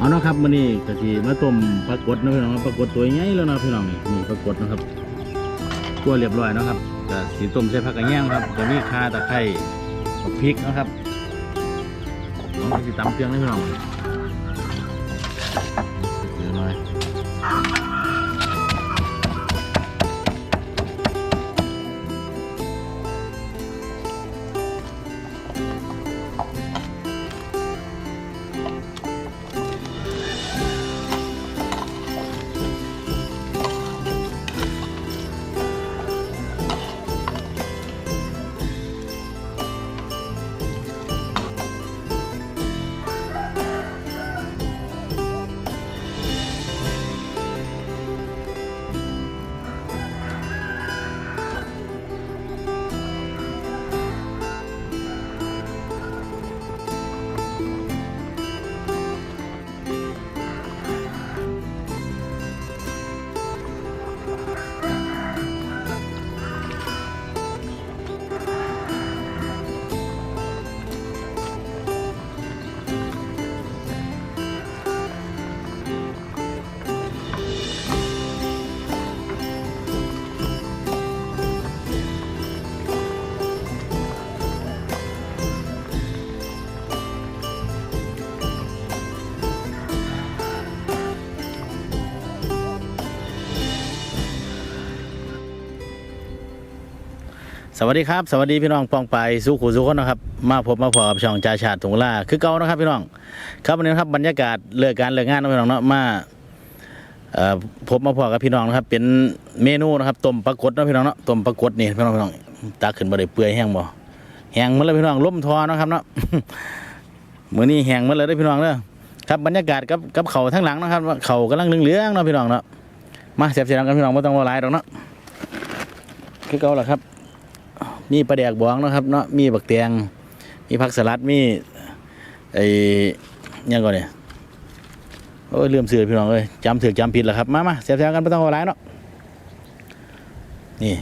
เอาเนาะครับมื้อนี้ก็สิมาต้มปลากดนะพี่น้องปลากดตัวใหญ่แล้วเนาะพี่น้องนี่นี่ปลากดนะครับตัวเรียบร้อยนะครับก็สิต้มใส่ผักกระแยงครับจะมีข่าตะไคร้บักพริกนะครับน้องก็สิตำเพียงนะพี่น้อง สวัสดีครับ สวัสดีพี่น้องปองไปสู้ขู่สู้คนนะครับ มาพบมาพอกับช่องจ่าชาติถุงล่าคือเก่านะครับพี่น้องครับวันนี้ครับบรรยากาศเลิกการเลิกงานนะพี่น้องเนาะมาพบมาพอกับพี่น้องนะครับ เป็นเมนูนะครับต้มปลากดนะพี่น้องเนาะต้มปลากดนี่พี่น้องพี่น้องตาขึ้นบ่ได้เปื่อยแห้งบ่แห้งหมดเลยพี่น้องล้มทอนะครับเนาะมื้อนี้แห้งหมดเลยด้พี่น้องเด้อครับบรรยากาศกับกับเขาทั้งหลังนะครับเขากำลังเหลืองๆเนาะพี่น้องเนาะมาเสียบเสียงกันพี่น้องไม่ต้องรอหลายดอกเนาะคือเก่าล่ะครับ มีปลาแดกบองนะครับเนาะมีบักแตงมีผักสลัดมีไอ้ยังก่อนเนี่ยโอ้ยลืมเสือพี่น้องเลยจำถือจำผิดแล้วครับมามาเสียบๆกันไม่ต้องเอาหลายเนาะนี่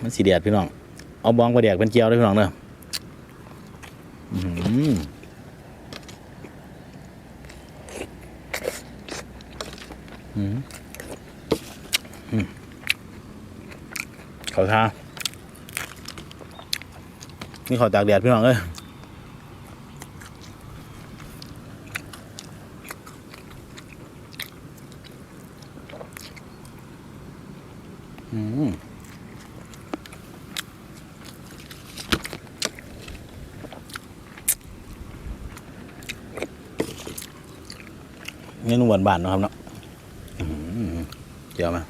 มันสีแดดพี่น้อง เอาบองปลาแดกเป็นเจียวด้วยพี่น้องเนาะอื้อหืออืมอืมเขาทา นี่ขาตากแดดพี่น้องเอ้ยอืมเมนูหวานบานๆนะครับเนาะอื้อหือเจียวมา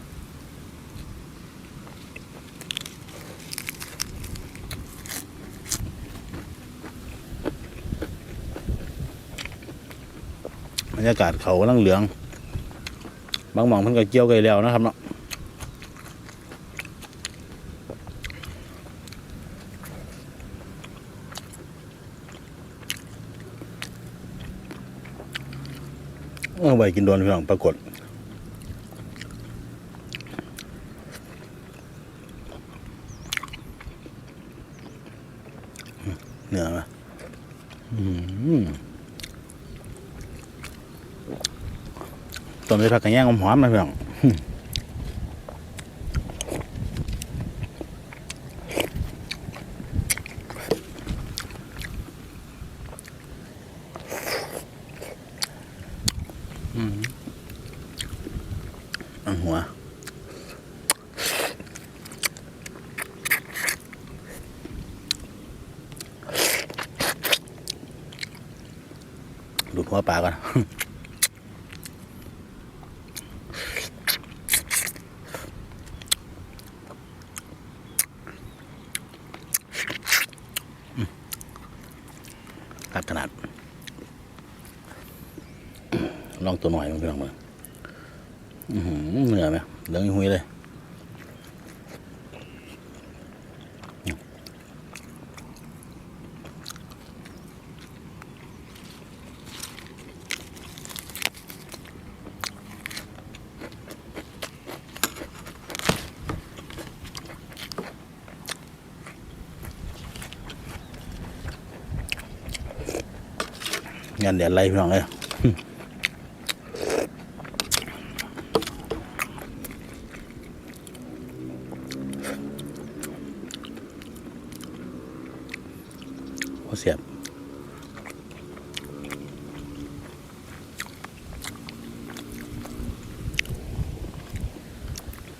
รยากาศเขากำลังเหลือง บางหม่องเพิ่นก็เกี่ยวไก่แล้วนะครับเนาะเอาไปกินโดนพี่น้องปรากฏเหนือมาอืม ต้นไปผักกระแยงหอมๆนะพี่องอืมอันหัวดูหัวปลาก่อน ลองตัวหน่อยลองพี่น้องมาเหนื่อยไหมเหลืองหุยเลยงานเดี๋ยวไล่พี่น้องเลย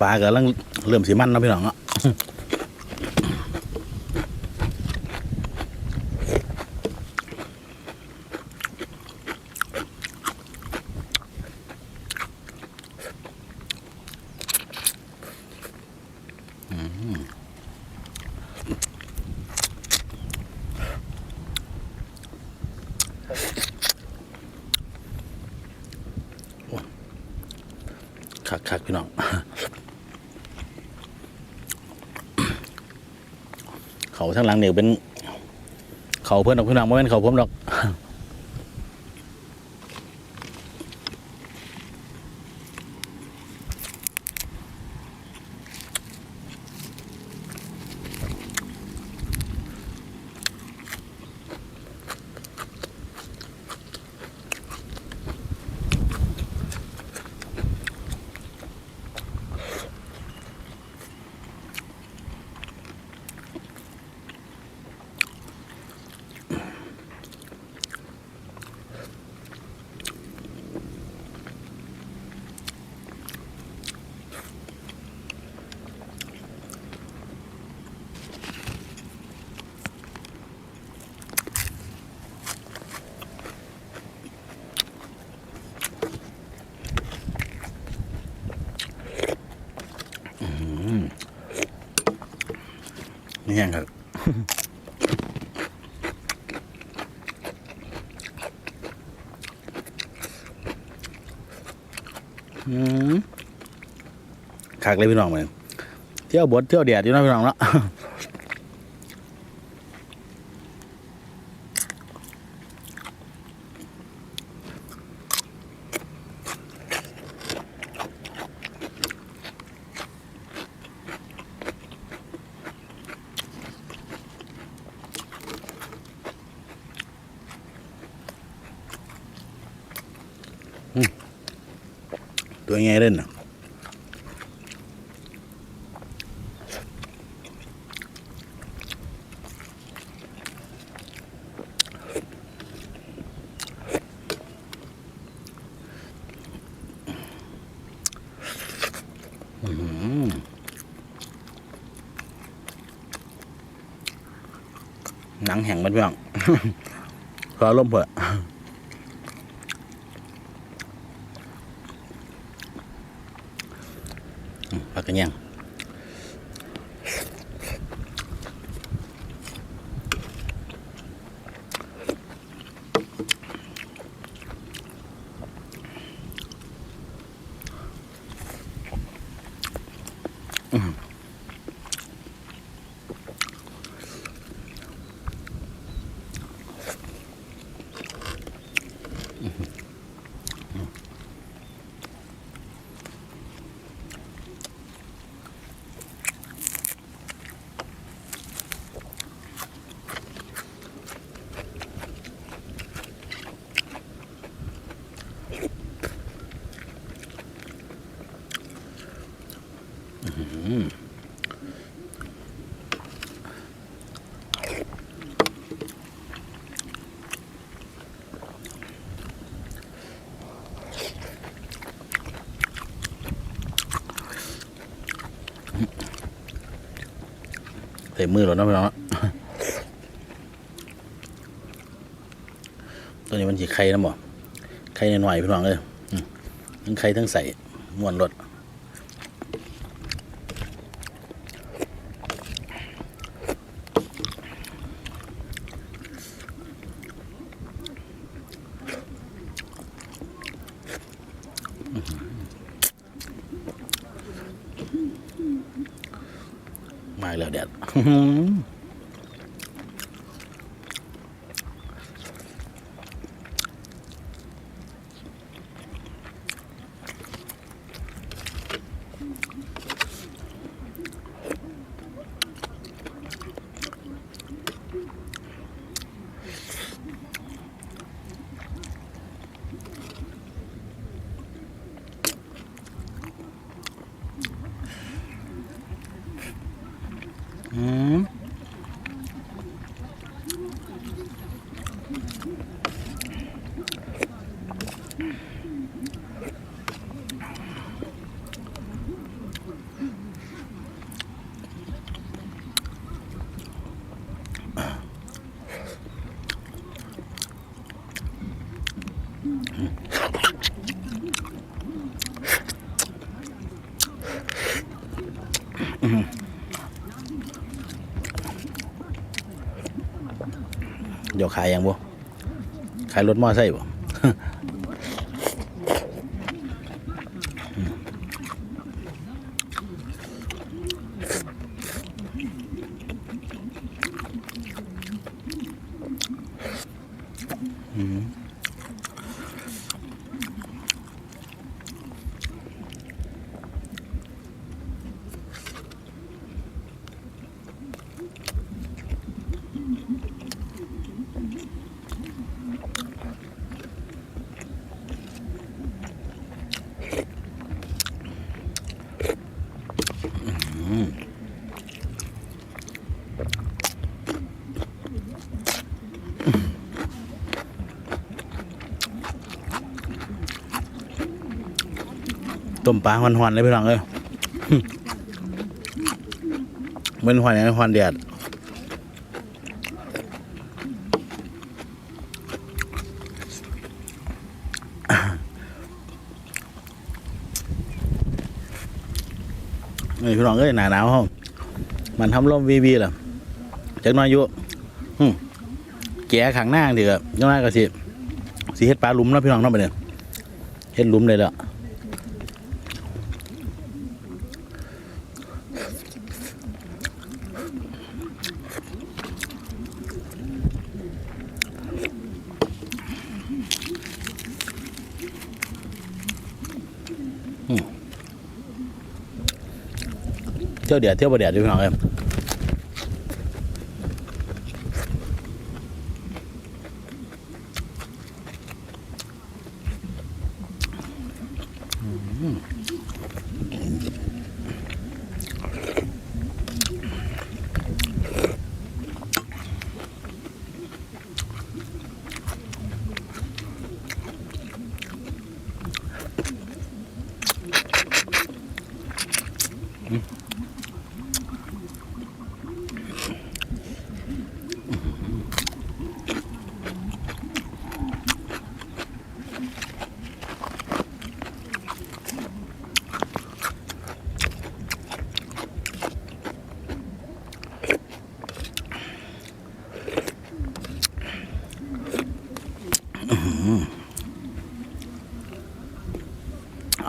ลากำลังเริ่มสีมันนะพี่น้องเนาะคักคักๆพี่น้อง เขาทั้งหลังเนี่ยเป็น เขาเพื่อนดอกพี่น้องไม่เป็นเขาผมดอก นี่ยังครับคักเลยพี่น้องเลยเที่ยวบดเที่ยวแดดอยู่นะพี่น้องเนาะ ตัวไงเล่นนะหนังแห้งมันเพี่องขอลมเผื่อะ ต็มมือแล้วนะพี่น้องตัวนี้มันสีไข่นะบ่ไข่หน่อยๆพี่น้องเลยทั้งไข่ทั้งใส่ม้วนรส แล้วแดด ขายยังบ่ขายรถมอไซค์บ่ ต้มปลาหอนๆเลยพี่น้องเอ้ยเมันหอนอย่างหอนแดดนี่พี่น้องเอ้ยหนาหนาวห้องมันทำลมวีวีล่ะจักน้อยอยู่อืมแก่ขังหน้าเถอะจักหน้อยก็สิสิเฮ็ดปลาลุมเนาะพี่น้องเนาะไปเนี่ยเฮ็ดลุมเลยแล้ว เที่ยวเดียดเที่ยวบ่เดียดด้วยพี่น้องเอ้ยอืม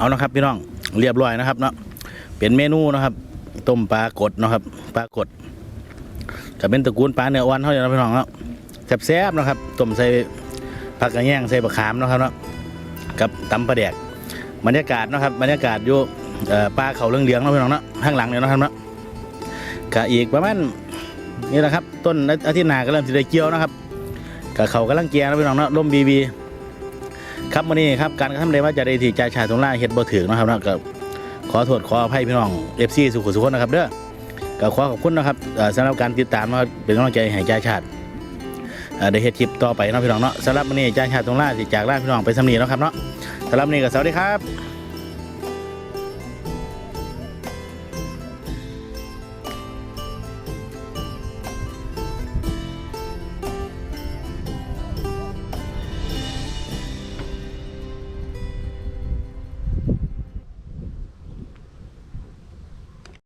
เอานะครับพี่น้องเรียบร้อยนะครับเนาะเป็นเมนูนะครับ ต้มปลากดนะครับปลากดจะเป็นตระกูลปลาเนื้ออ่อนเท่านั้นะพี่น้องเนาะแซ่บๆนะครับต้มใส่ผักกระแยงใส่บะขามนะครับเนาะกับตำปลาแดกบรรยากาศนะครับบรรยากาศอยู่ปลาเขาเรื่องเลี้ยงนะพี่น้องเนาะข้างหลังเนี่ยนะครับเนาะก็อีกประมาณนี่แหละครับ ต้นอาทิตย์หน้าก็เริ่มสิได้เกี่ยวนะครับกับเขากำลังเกียร์นะพี่น้องเนาะร่มบีบี ครับวันนี้ครับการกระทำใดว่าจะได้ที่จ่ายตรงล่าเฮ็ดบ่ถึงนะครับเนาะก็ขอโทษขออภัยพี่น้องเอฟซีสุขุสุขนะครับเด้อก็ขอขอบคุณนะครับสำหรับการติดตามนะครับเป็นกำลังใจให้จ่ายชาติได้เฮ็ดคลิปต่อไปนะพี่น้องเนาะสำหรับวันนี้ใจ่ายชาติตรงล่าสิจากล่าพี่น้องไปสำนีนะครับเนาะสำหรับวันนี้ก็สวัสดีครับ